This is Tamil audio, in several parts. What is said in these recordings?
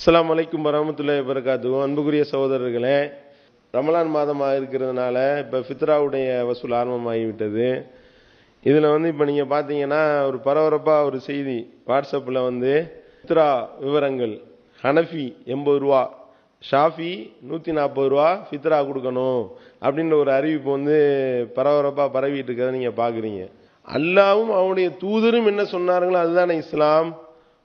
அஸ்லாம் அலைக்கும் வரமத்துல்லாஹி வரகாத்து அன்புக்குரிய சகோதரர்களே ரமலான் மாதமாக இருக்கிறதுனால இப்போ ஃபித்ராவுடைய வசூல் ஆரம்பமாகிவிட்டது. இதில் வந்து இப்போ நீங்கள் பார்த்தீங்கன்னா ஒரு பரபரப்பாக ஒரு செய்தி வாட்ஸ்அப்பில் வந்து ஃபித்ரா விவரங்கள் ஹனஃபி எண்பது ரூபா ஷாஃபி நூற்றி நாற்பது ரூபா ஃபித்ரா கொடுக்கணும் அப்படின்ற ஒரு அறிவிப்பு வந்து பரபரப்பாக பரவிட்டு இருக்கிறத நீங்கள் பார்க்குறீங்க அல்லாவும் அவனுடைய தூதரும் என்ன சொன்னார்களோ அதுதானே இஸ்லாம்.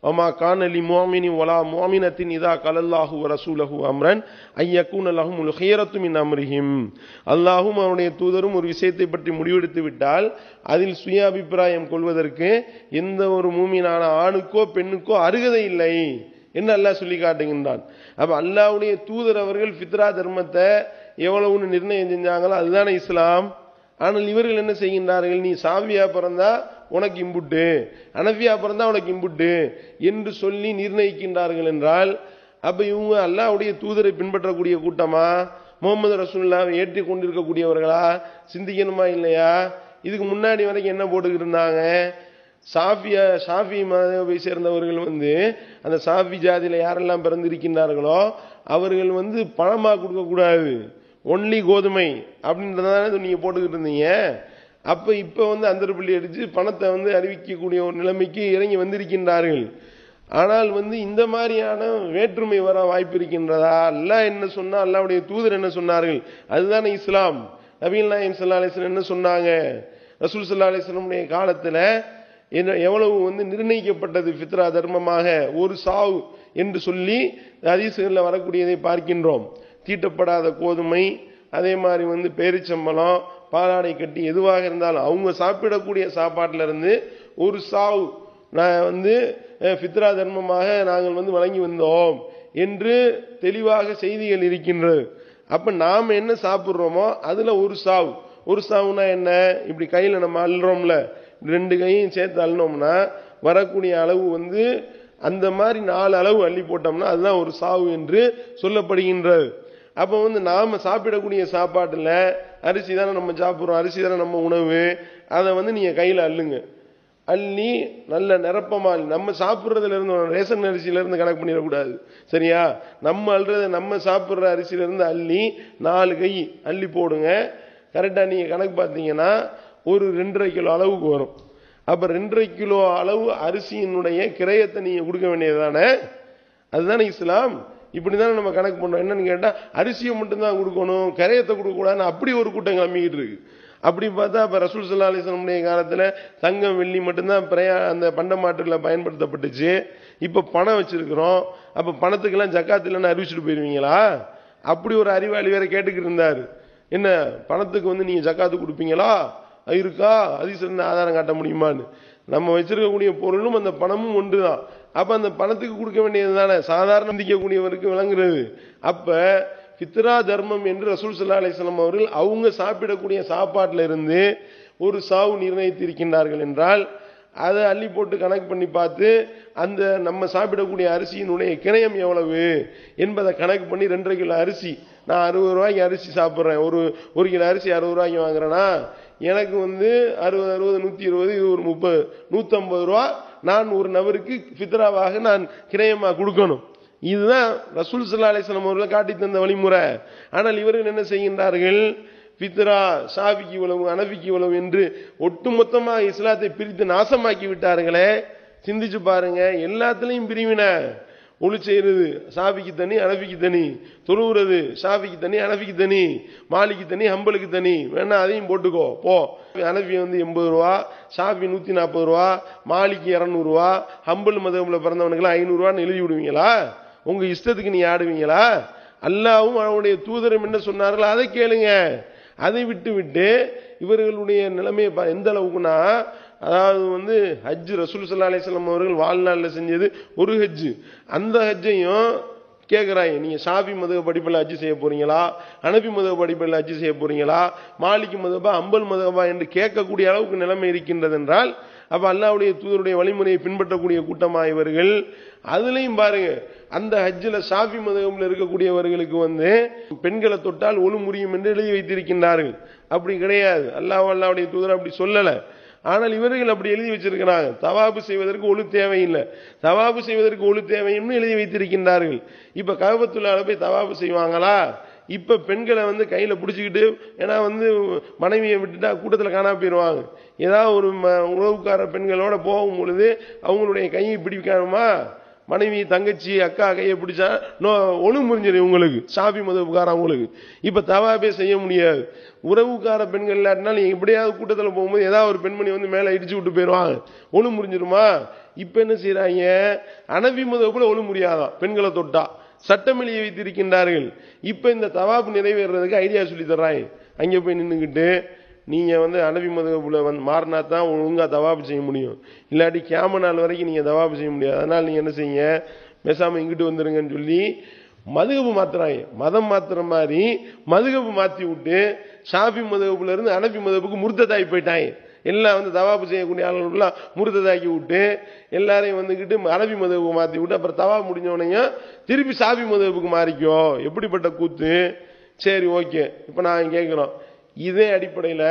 ஒமா கானலி மோமினி ஒலா மோமினத்தின் இதா கலல்லாஹு ரசூலஹு அம்ரன் ஐயக்கூன் அல்லாஹும் ஹியரத்து மின் அம்ரிஹிம் அல்லாஹும் அவனுடைய தூதரும் ஒரு விஷயத்தை பற்றி முடிவெடுத்து விட்டால் அதில் சுய அபிப்பிராயம் கொள்வதற்கு எந்த ஒரு மூமினான ஆணுக்கோ பெண்ணுக்கோ அருகதை இல்லை என்று அல்லாஹ் சொல்லி காட்டுகின்றான். அப்போ அல்லாஹுடைய தூதர் அவர்கள் ஃபித்ரா தர்மத்தை எவ்வளவுன்னு நிர்ணயம் செஞ்சாங்களோ அதுதானே இஸ்லாம். ஆனால் இவர்கள் என்ன செய்கின்றார்கள்? நீ சாவியாக பிறந்தா உனக்கு இம்புட்டு. அனஃபியா பிறந்தா உனக்கு இம்புட்டு. என்று சொல்லி நிர்ணயிக்கின்றார்கள் என்றால் அப்ப இவங்க அல்லாவுடைய தூதரை பின்பற்றக்கூடிய கூட்டமா? முகமது ரசூல்லாவை ஏற்றி கொண்டிருக்கக்கூடியவர்களா? சிந்திக்கணுமா இல்லையா? இதுக்கு முன்னாடி வரைக்கும் என்ன போட்டுக்கிட்டு இருந்தாங்க? சாஃபியா சாஃபி மதவை சேர்ந்தவர்கள் வந்து அந்த சாஃபி ஜாதியில் யாரெல்லாம் பிறந்திருக்கின்றார்களோ அவர்கள் வந்து பணமாக கொடுக்கக்கூடாது. ஒன்லி கோதுமை. அப்படின்றதான நீங்கள் போட்டுக்கிட்டு இருந்தீங்க. அப்போ இப்போ வந்து அந்தரப்பள்ளி அடித்து பணத்தை வந்து அறிவிக்கக்கூடிய ஒரு நிலைமைக்கு இறங்கி வந்திருக்கின்றார்கள். ஆனால் வந்து இந்த மாதிரியான வேற்றுமை வர வாய்ப்பு இருக்கின்றதா? அல்லா என்ன சொன்னா அல்லாவுடைய தூதர் என்ன சொன்னார்கள்? அதுதானே இஸ்லாம். நபீல் நாயம் சல்லா அலிஸ்லாம் என்ன சொன்னாங்க? ரசூல் சல்லா அலிஸ்லமுடைய காலத்தில் என்ன எவ்வளவு வந்து நிர்ணயிக்கப்பட்டது ஃபித்ரா தர்மமாக? ஒரு சாவு என்று சொல்லி ஹதீசுகளில் வரக்கூடியதை பார்க்கின்றோம். தீட்டப்படாத கோதுமை அதே மாதிரி வந்து பேரிச்சம்பளம் பாலாடை கட்டி எதுவாக இருந்தாலும் அவங்க சாப்பிடக்கூடிய சாப்பாட்டிலிருந்து ஒரு சாவு நான் வந்து பித்ரா தர்மமாக நாங்கள் வந்து வழங்கி வந்தோம் என்று தெளிவாக செய்திகள் இருக்கின்றது. அப்போ நாம் என்ன சாப்பிட்றோமோ அதில் ஒரு சாவு. ஒரு சாவுனா என்ன? இப்படி கையில் நம்ம அள்ளுறோம்ல. ரெண்டு கையும் சேர்த்து அள்ளினோம்னா வரக்கூடிய அளவு வந்து அந்த மாதிரி நாலு அளவு அள்ளி போட்டோம்னா அதுதான் ஒரு சாவு என்று சொல்லப்படுகின்றது. அப்போ வந்து நாம சாப்பிடக்கூடிய சாப்பாட்டில் அரிசி தானே நம்ம சாப்பிட்றோம் அரிசி தானே நம்ம உணவு. அதை வந்து நீங்க கையில் அள்ளுங்க. அள்ளி நல்ல நிரப்பமா நம்ம சாப்பிட்றதுல இருந்து ரேஷன் அரிசியில இருந்து கணக்கு பண்ணிடக்கூடாது. சரியா? நம்ம அள்ளுறத நம்ம சாப்பிட்ற அரிசியில இருந்து அள்ளி நாலு கை அள்ளி போடுங்க. கரெக்டாக நீங்கள் கணக்கு பார்த்தீங்கன்னா ஒரு ரெண்டரை கிலோ அளவுக்கு வரும். அப்போ ரெண்டரை கிலோ அளவு அரிசியினுடைய கிரயத்தை நீங்கள் கொடுக்க வேண்டியது தானே அதுதானே இஸ்லாம். இப்படி தானே நம்ம கணக்கு பண்ணோம் என்னன்னு கேட்டால் அரிசியை மட்டும்தான் கொடுக்கணும் கரையத்தை கொடுக்கக்கூடாதுன்னு அப்படி ஒரு கூட்டம் கிளம்பிக்கிட்டு இருக்கு. அப்படி பார்த்தா இப்போ ரசூல் சல்லா அலிஸ்லமுடைய காலத்தில் தங்கம் வெள்ளி மட்டும்தான் பிரயா அந்த பண்டமாற்றில் பயன்படுத்தப்பட்டுச்சு. இப்போ பணம் வச்சுருக்கிறோம். அப்போ பணத்துக்கெல்லாம் ஜக்காத்து இல்லைன்னு அறிவிச்சுட்டு போயிருவீங்களா? அப்படி ஒரு அறிவாளி வேற கேட்டுக்கிட்டு இருந்தார். என்ன பணத்துக்கு வந்து நீங்கள் ஜக்காத்து கொடுப்பீங்களா? இருக்கா? அதிசயம் ஆதாரம் காட்ட முடியுமான்னு. நம்ம வச்சிருக்கக்கூடிய பொருளும் அந்த பணமும் ஒன்று தான் அப்ப அந்த பணத்துக்கு கொடுக்க வேண்டியது தானே? சாதாரண சிந்திக்கக்கூடியவருக்கு விளங்குறது. அப்ப ஃபித்ரா தர்மம் என்று ரசூல் சல்லா அலிஸ்லாம் அவர்கள் அவங்க சாப்பிடக்கூடிய சாப்பாட்டில் இருந்து ஒரு சாவு நிர்ணயித்திருக்கின்றார்கள் என்றால் அதை அள்ளி போட்டு கணக்கு பண்ணி பார்த்து அந்த நம்ம சாப்பிடக்கூடிய அரிசியினுடைய கிணயம் எவ்வளவு என்பதை கணக்கு பண்ணி ரெண்டரை கிலோ அரிசி. நான் அறுபது ரூபாய்க்கு அரிசி சாப்பிட்றேன். ஒரு ஒரு கிலோ அரிசி அறுபது ரூபாய்க்கு வாங்குறேன்னா எனக்கு வந்து அறுபது அறுபது நூற்றி இருபது இது ஒரு முப்பது நூற்றம்பது ரூபா நான் ஒரு நபருக்கு ஃபித்ராவாக நான் கிரயமாக கொடுக்கணும். இதுதான் ரசூல் சல்லா அலிஸ்லாம் அவர்கள் காட்டி தந்த வழிமுறை. ஆனால் இவர்கள் என்ன செய்கின்றார்கள்? பித்ரா ஷாஃபிக்கு இவ்வளவு அனபிக்கு இவ்வளவு என்று ஒட்டுமொத்தமாக இஸ்லாத்தை பிரித்து நாசமாக்கி விட்டார்களே. சிந்திச்சு பாருங்க எல்லாத்துலேயும் பிரிவினை ஒளி செய்யறது சாபிக்கு தனி அனபிக்கு தனி. தொழுவுறது சாஃபிக்கு தனி அனபிக்கு தனி. மாலிக்கு தனி ஹம்பலுக்கு தனி. வேணா அதையும் போட்டுக்கோ. போ. அனபி வந்து எண்பது ரூபா சாஃபி நூற்றி நாற்பது ரூபா மாலிக்கு இரநூறுவா ஹம்பல் மதமில் பிறந்தவனுக்கெல்லாம் ஐநூறுரூவான்னு எழுதி விடுவீங்களா? உங்கள் இஷ்டத்துக்கு நீ ஆடுவீங்களா? அல்லாவும் அவனுடைய தூதரம் என்ன சொன்னார்களோ? அதை கேளுங்க. அதை விட்டு விட்டு இவர்களுடைய நிலைமையை எந்த அளவுக்குன்னா அதாவது வந்து ஹஜ் ரசூல் சல்லா அலிஸ்லாம் அவர்கள் வாழ்நாளில் செஞ்சது ஒரு ஹஜ்ஜு அந்த ஹஜ்ஜையும் கேட்குறாங்க நீங்கள் ஷாஃபி மதுவ படிப்பில் ஹஜ்ஜு செய்ய போகிறீங்களா அனபி மதுவ படிப்பில் ஹஜ்ஜு செய்ய போகிறீங்களா மாலிக்கு மதபா அம்பல் மதுவபா என்று கேட்கக்கூடிய அளவுக்கு நிலைமை இருக்கின்றது என்றால் அப்போ அல்லாவுடைய தூதருடைய வழிமுறையை பின்பற்றக்கூடிய கூட்டமாக இவர்கள்? அதுலேயும் பாருங்க அந்த ஹஜ்ஜில் ஷாஃபி மதகமில் இருக்கக்கூடியவர்களுக்கு வந்து பெண்களை தொட்டால் ஒழு முறியும் என்று எழுதி வைத்திருக்கின்றார்கள். அப்படி கிடையாது. அல்லாஹ் அல்லாவுடைய தூதர் அப்படி சொல்லலை. ஆனால் இவர்கள் அப்படி எழுதி வச்சிருக்கிறாங்க. தவாபு செய்வதற்கு ஒழு தேவையில்லை. தவாபு செய்வதற்கு ஒழு தேவைன்னு எழுதி வைத்திருக்கின்றார்கள். இப்போ கவபத்துள்ளால போய் தவாபு செய்வாங்களா? இப்போ பெண்களை வந்து கையில் பிடிச்சிக்கிட்டு ஏன்னா வந்து மனைவியை விட்டுட்டா கூட்டத்தில் காணாம போயிடுவாங்க ஏதாவது ஒரு ம- உறவுக்கார பெண்களோட போகும் பொழுது அவங்களுடைய கையை பிடிக்கணுமா? மனைவி தங்கச்சி அக்கா கையை பிடிச்சா நோ ஒண்ணு முறிஞ்சிடும் உங்களுக்கு சாபி மதவுக்காரன் உங்களுக்கு இப்போ தவாபே செய்ய முடியாது. உறவுக்கார பெண்கள் இல்லாட்டினாலும் நீங்கள் எப்படியாவது கூட்டத்தில் போகும்போது ஏதாவது ஒரு பெண்மணி வந்து மேலே இடிச்சு விட்டு போயிடுவாங்க ஒண்ணு முறிஞ்சிருமா இப்போ என்ன செய்கிறாங்க அனவி மதவுக்குள்ள ஒண்ணு முடியாதான் பெண்களை தொட்டா. சட்டம் வைத்திருக்கின்றார்கள். இப்போ இந்த தவாப்பு நிறைவேறதுக்கு ஐடியா சொல்லி தர்றாங்க. அங்கே போய் நின்றுக்கிட்டு நீங்கள் வந்து அனபி மதுகப்பில் வந்து மாறினா தான் ஒழுங்காக தவாப்பு செய்ய முடியும். இல்லாட்டி கேம நாள் வரைக்கும் நீங்கள் தவாப்பு செய்ய முடியாது. அதனால் நீங்கள் என்ன செய்யுங்க? பேசாமல் இங்கிட்டு வந்துடுங்கன்னு சொல்லி மதுகப்பு மாத்துறாங்க. மதம் மாத்துற மாதிரி மதுகப்பு மாற்றி விட்டு ஷாபி மதுகப்புலேருந்து அனபி மதுகப்புக்கு முர்த்ததாகி போயிட்டாங்க. எல்லாம் வந்து தவாப்பு செய்யக்கூடிய ஆளுநர்லாம் முருத்ததாக்கி விட்டு எல்லாரையும் வந்துக்கிட்டு அரபி மதவுக்கு மாற்றி விட்டு அப்புறம் தவா முடிஞ்ச திருப்பி சாபி மதவுக்கு மாறிக்கோ. எப்படிப்பட்ட கூத்து? சரி ஓகே. இப்போ நான் கேட்குறோம் இதே அடிப்படையில்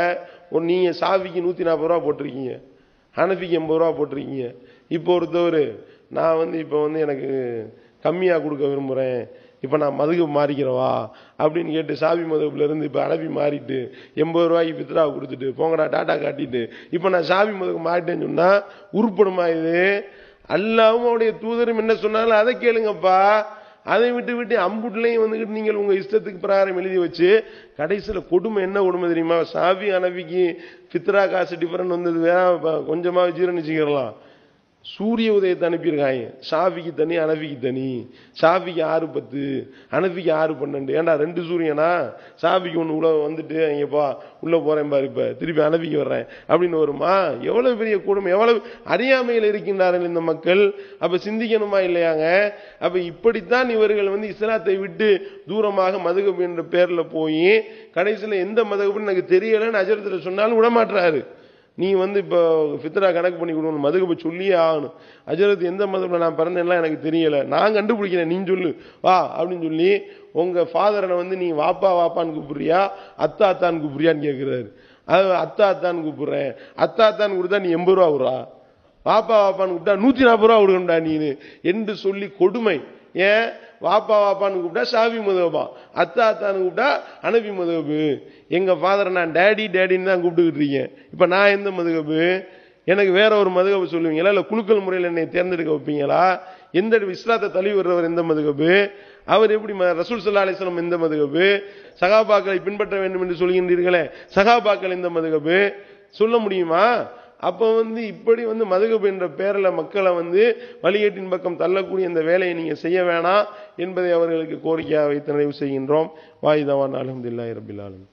ஒரு நீங்கள் சாவிக்கு நூற்றி நாற்பது ரூபா போட்டிருக்கீங்க. ஹனஃபிக்கு எண்பது ரூபா போட்டிருக்கீங்க. இப்போ ஒருத்தவர் நான் வந்து இப்போ வந்து எனக்கு கம்மியாக கொடுக்க விரும்புகிறேன் இப்போ நான் மதுகு மாறிக்கிறவா? அப்படின்னு கேட்டு சாவி மதுப்புல இப்போ அனபி மாறிட்டு எண்பது ரூபாய்க்கு பித்ரா கொடுத்துட்டு போங்கடா டாட்டா காட்டிட்டு. இப்போ நான் சாவி மதுகு மாறிட்டேன்னு சொன்னால் உருப்படுமா இது? அல்லாவும் அவருடைய தூதரும் என்ன சொன்னாலும் அதை கேளுங்கப்பா. அதை விட்டு விட்டு அம்புட்லையும் வந்துக்கிட்டு நீங்கள் உங்கள் இஷ்டத்துக்கு பிரகாரம் எழுதி வச்சு கடைசியில் கொடுமை என்ன கொடுமை தெரியுமா? சாவி அனவிக்கு பித்ரா காசு டிஃபரன் வந்தது. வேணா கொஞ்சமாக ஜீரணிச்சுக்கிறலாம் சூரிய உதயத்தை அனுப்பியிருக்காங்க. ஷாஃபிக்கு தனி அனஃபிக்கு தனி ஷாஃபிக்கு ஆறு பத்து அனஃபிக்கு ஆறு பன்னெண்டு. ஏன்டா ரெண்டு சூரியனா? ஷாஃபிக்கு ஒன்று உள்ள வந்துட்டு அங்கேப்பா உள்ளே போகிறேன் பாரு இப்போ. திருப்பி அனபிக்கு வர்றேன். அப்படின்னு வருமா? எவ்வளவு பெரிய குடும்பம் எவ்வளவு அறியாமையில் இருக்கின்றார்கள் இந்த மக்கள். அப்போ சிந்திக்கணுமா இல்லையாங்க? அப்போ இப்படித்தான் இவர்கள் வந்து இஸ்லாத்தை விட்டு தூரமாக மதுகபு என்ற பேரில் போய் கடைசியில் எந்த மதுகபுன்னு எனக்கு தெரியலைன்னு அஜரத்தில் சொன்னாலும் விடமாட்டுறாரு நீ வந்து இப்போ ஃபித்ரா கணக்கு பண்ணி கொடுக்கணும் மதுகபை சொல்லியே ஆகணும். அஜரத் எந்த மதத்தில் நான் பிறந்தேன்லாம் எனக்கு தெரியலை. நான் கண்டுபிடிக்கிறேன் நீ சொல்லு. வா அப்படின்னு சொல்லி உங்கள் ஃபாதரனை வந்து நீ வாப்பா வாப்பான்னு கூப்பிட்றியா? அத்தா அத்தான்னு கூப்பிட்றியான்னு கேட்குறாரு அது அத்தா அத்தான்னு கூப்பிட்றேன். அத்தா அத்தான்னு கொடுத்தா நீ எண்பது ரூபா விடுறா. வாப்பா வாப்பான்னு கூப்பிட்டா நூற்றி நாற்பது ரூபா கொடுக்கணும்டா நீனு. என்று சொல்லி கொடுமை. ஏன்? வாப்பா வாப்பான்னு கூப்பிட்டா சாவி மதுவபா அத்தா அத்தான்னு கூப்பிட்டா அனபி மதுகபு எங்கள் ஃபாதரை நான் டேடி டேடின்னு தான் கூப்பிட்டுக்கிட்டு இருக்கேன். இப்போ நான் எந்த மதுகப்பு? எனக்கு வேற ஒரு மதுகப்பு சொல்லுவீங்களா? இல்லை குழுக்கள் முறையில் என்னை தேர்ந்தெடுக்க வைப்பீங்களா? எந்த இஸ்லாத்தை தழுவி வர்றவர் எந்த மதுகப்பு? அவர் எப்படி ரசூல் சல்லா அலிஸ்லாம் எந்த மதுகப்பு? சகாபாக்களை பின்பற்ற வேண்டும் என்று சொல்கின்றீர்களே சகாபாக்கள் எந்த மதுகப்பு? சொல்ல முடியுமா? அப்ப வந்து இப்படி வந்து மதுகபு என்ற பேரில் மக்களை வந்து வழிகேட்டின் பக்கம் தள்ளக்கூடிய இந்த வேலையை நீங்க செய்ய வேணாம் என்பதை அவர்களுக்கு கோரிக்கையாக வைத்து நிறைவு செய்கின்றோம். வாயுதவான் அலமதுல்லாஹி ரபில் ஆலமீன்.